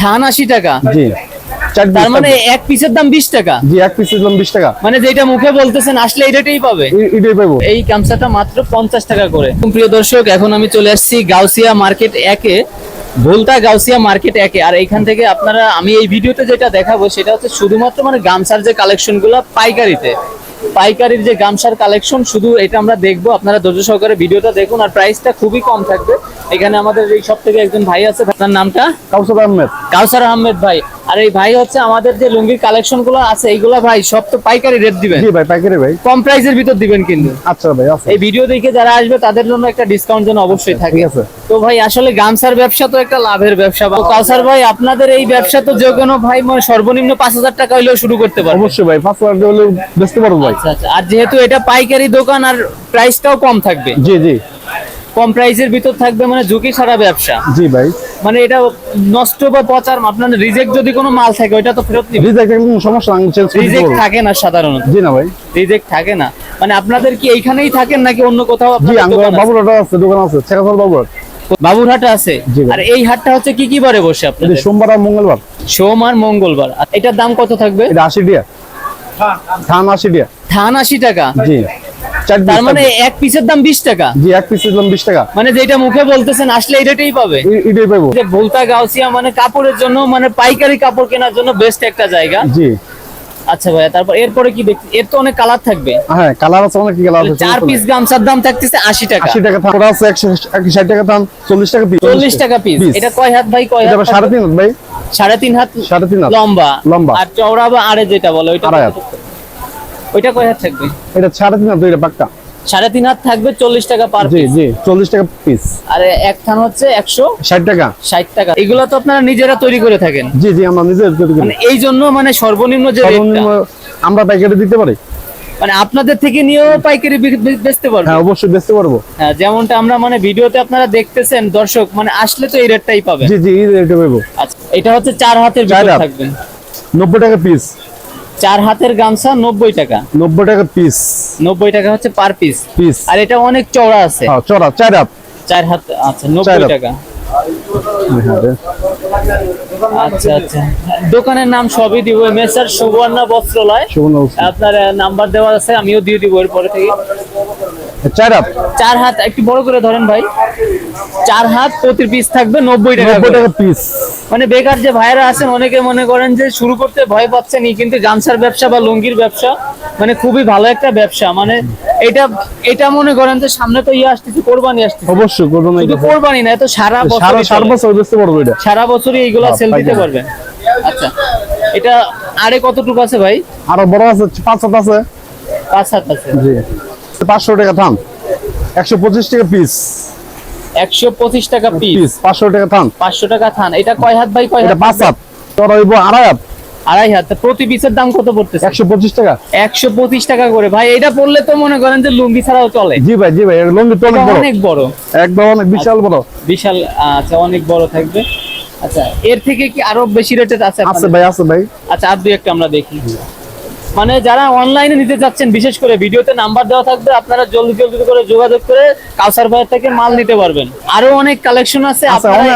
ধান আশি টাকা। জি। তার মানে এক পিসের দাম বিশ টাকা। জি এক পিসের দাম বিশ টাকা। মানে যেটা মুখে বলতেছেন আসলে এই রেটেই পাবে এটাই পাবো। এই গামছাটা মাত্র পঞ্চাশ টাকা করে। প্রিয় দর্শক এখন আমি চলে আসছি গাউসিয়া মার্কেট একে ভুলতা গাউসিয়া মার্কেট একে। আর এইখান থেকে আপনারা আমি এই ভিডিওতে যেটা দেখাবো সেটা হচ্ছে শুধুমাত্র মানে গামছার যে কালেকশনগুলো পাইকারিতে। পাইকারির যে গামছার কালেকশন শুধু এটা আমরা দেখব। আপনারা ধৈর্য সহকারে ভিডিওটা দেখুন আর প্রাইসটা খুবই কম থাকবে। এখানে আমাদের এই সব থেকে একজন ভাই আছে আপনার নামটা? কাউসার আহমেদ। কাউসার আহমেদ ভাই। আর এই ভাই হচ্ছে আমাদের যে লুঙ্গির কালেকশনগুলো আছে এইগুলা ভাই সব তো পাইকারি রেট দিবেন। জি ভাই পাইকারি ভাই। কম প্রাইসের ভিতর দিবেন কিন্তু। আচ্ছা ভাই এই ভিডিও দেখে যারা আসবে তাদের জন্য একটা ডিসকাউন্ট যেন অবশ্যই থাকে। আছে। তো ভাই আসলে গামছার ব্যবসা তো একটা লাভের ব্যবসা কাউসার ভাই আপনাদের এই ব্যবসা তো যে কোনো ভাই মানে সর্বনিম্ন পাঁচ হাজার টাকা হলেও শুরু করতে পারবে। অবশ্যই ভাই পাঁচ লাখ হলে বেচতে পারব ভাই। আচ্ছা আচ্ছা। আর যেহেতু এটা পাইকারি দোকান আর প্রাইসটাও কম থাকবে। জি জি। কম প্রাইসের ভিতর থাকবে মানে ঝুঁকি ছাড়া ব্যবসা। জি ভাই। মানে এটা নষ্ট বা পচার আপনার রিজেক্ট যদি কোনো মাল থাকে ওটা তো ফেরত নিবে। রিজেক্ট একদম সমস্যা আমি চেঞ্জ করে রিজেক্ট থাকে না সাধারণত। জি না ভাই। রিজেক্ট থাকে না। মানে আপনাদের কি এইখানেই থাকেন নাকি অন্য কোথাও জি আপনাদের আমার দোকান আছে? বাবুরাটা আছে দোকান আছে শেখাফল বাবুরাট বাবুরহাট আছে? আর এই হাটটা হচ্ছে কি কি বারে বসে আপনাদের? সোমবার আর মঙ্গলবার। সোম আর মঙ্গলবার। আর এটার দাম কত থাকবে? এটা আশি টিয়া ধান আশি টিয়া ধান আশি টাকা। জি। তার মানে এক পিসের দাম বিশ টাকা? জি এক পিসের দাম বিশ টাকা। মানে যেটা মুখে বলতেছেন আসলে এই রেটেই পাবে এটাই পাবো। যে ভুলতা গাউসিয়া মানে কাপড়ের জন্য মানে পাইকারি কাপড় কেনার জন্য বেস্ট একটা জায়গা। জি। আচ্ছা ভাইয়া তারপর এরপরে কি এর তো অনেক কালার থাকবে। হ্যাঁ কালার আছে অনেক কালার আছে চার পিস গামছার দাম থাকতেছে আশি টাকা। আশি টাকা থান আছে একশো একশো ষাট টাকা থান চল্লিশ টাকা পিস চল্লিশ টাকা পিস এটা কয় হাত ভাই কয় এটা হাত সাড়ে তিন হাত ভাই। সাড়ে তিন হাত সাড়ে তিন হাত। লম্বা। লম্বা। আর চওড়া বা আড়ে যেটা বলে ওইটা? ওইটা কয় হাত থাকবে? এটা সাড়ে তিন হাত এটা পাক্কা। সাড়ে তিন হাত থাকবে চল্লিশ টাকা পার জি জি চল্লিশ টাকা পিস আর এক থান হচ্ছে একশো ষাট টাকা। ষাট টাকা। এগুলো তো আপনারা নিজেরা তৈরি করে থাকেন। জি জি আমরা নিজের তৈরি করি। মানে এই জন্য মানে সর্বনিম্ন যে আমরা পাইকারি দিতে পারি? মানে আপনাদের থেকে নিয়েও পাইকারি বেচতে পারবেন হ্যাঁ অবশ্যই বেচতে পারব। হ্যাঁ যেমনটা আমরা মানে ভিডিওতে আপনারা দেখতেছেন দর্শক মানে আসলে তো এই রেটটাই পাবেন। জি জি এটা পাবো আচ্ছা এটা হচ্ছে চার হাতের ভিতর হাত। থাকবে। নব্বই টাকা পিস চার হাতের গামছা নব্বই টাকা। নব্বই টাকা পিস নব্বই টাকা হচ্ছে পার পিস পিস আর এটা অনেক চড়া আছে। হ্যাঁ চড়া চার হাত। চার হাত আচ্ছা নব্বই টাকা। আচ্ছা আচ্ছা। দোকানের নাম সবই দিব। মেসার সুবর্ণা বস্ত্রালয়। আপনার নাম্বার দেওয়া আছে আমিও দিয়ে দিব এরপরে থেকে। চার হাত। চার হাত একটু বড় করে ধরেন ভাই। চার হাত প্রতি পিস থাকবে নব্বই টাকা নব্বই টাকা পিস মানে বেকার যে ভাইরা আছেন অনেকে মনে করেন যে শুরু করতে ভয় পাচ্ছেন কিন্তু গামছার ব্যবসা বা লুঙ্গির ব্যবসা মানে খুবই ভালো একটা ব্যবসা। মানে এটা এটা মনে করেন যে সামনে তো ইয়ে আসতেছে কোরবানি আসতেছে। অবশ্যই করব না শুধু কোরবানি না এত সারা বছর সার বছর বেচতে পারব এটা। সারা বছরই এইগুলা হ্যাঁ, সেল দিতে পারবেন আচ্ছা এটা আরে কতটুকু আছে ভাই? আরও বড় আছে পাঁচ হাত আছে। পাঁচ হাত আছে। জি। পাঁচশো টাকা থান একশো পঁচিশ টাকা পিস একশো পঁচিশ টাকা পিস পাঁচশো টাকা থান পাঁচশো টাকা থান। এটা কয় হাত ভাই কয় হাত পাঁচ হাত। হইব আড়াই হাত। আড়াই হাত প্রতি পিসের দাম কত পড়তেছে? একশো পঁচিশ টাকা। একশো পঁচিশ টাকা করে। ভাই এটা পড়লে তো মনে করেন যে লুঙ্গি ছাড়াও চলে। জি ভাই জি ভাই লুঙ্গি তো অনেক বড়। একদম অনেক বিশাল বড়। বিশাল আচ্ছা অনেক বড় থাকবে। আচ্ছা এর থেকে কি আরও বেশি রেটের আছে আছে? ভাই আছে ভাই। আচ্ছা আর দুই একটা আমরা দেখি। মানে যারা অনলাইনে নিতে যাচ্ছেন বিশেষ করে ভিডিওতে নাম্বার দেওয়া থাকবে আপনারা জলদি জলদি করে যোগাযোগ করে কাউসার ভাইয়ের থেকে মাল নিতে পারবেন। আরও অনেক কালেকশন আছে আছে, আপনারা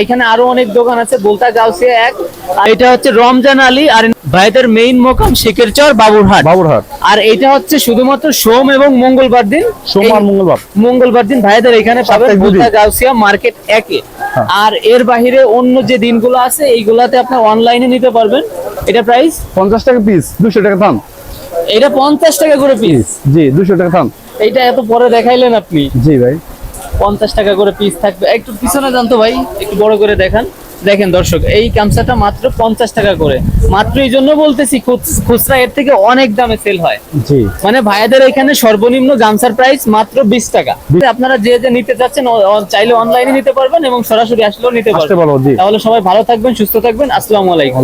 এখানে আরও অনেক দোকান আছে বলতা গাউসিয়া এক আর এটা হচ্ছে রমজান আলী আর ভাইদের মেইন মোকাম শেখের চর বাবুরহাট। বাবুরহাট। আর এটা হচ্ছে শুধুমাত্র সোম এবং মঙ্গলবার দিন। সোমবার এই- মঙ্গলবার। মঙ্গলবার দিন ভাইদের এখানে পাবেন সপ্তাহে গাউসিয়া মার্কেট একে। হ্যাঁ। আর এর বাহিরে অন্য যে দিনগুলো আছে এইগুলাতে আপনি অনলাইনে নিতে পারবেন। এটা প্রাইস পঞ্চাশ টাকা পিস দুশো টাকা থান। এটা পঞ্চাশ টাকা করে পিস জি দুশো টাকা থান। এইটা এত পরে দেখাইলেন আপনি? জি ভাই। পঞ্চাশ টাকা করে পিস থাকবে। একটু পিছনে জানতো ভাই একটু বড় করে দেখান। দেখেন দর্শক এই গামছাটা মাত্র পঞ্চাশ টাকা করে। মাত্র এই জন্য বলতেছি খুচরা এর থেকে অনেক দামে সেল হয়। জি। মানে ভাইয়াদের এখানে সর্বনিম্ন গামছার প্রাইস মাত্র বিশ টাকা। আপনারা যে যে নিতে চাচ্ছেন চাইলে অনলাইনে নিতে পারবেন এবং সরাসরি আসলেও নিতে পারবেন। তাহলে সবাই ভালো থাকবেন সুস্থ থাকবেন। আসসালামু আলাইকুম।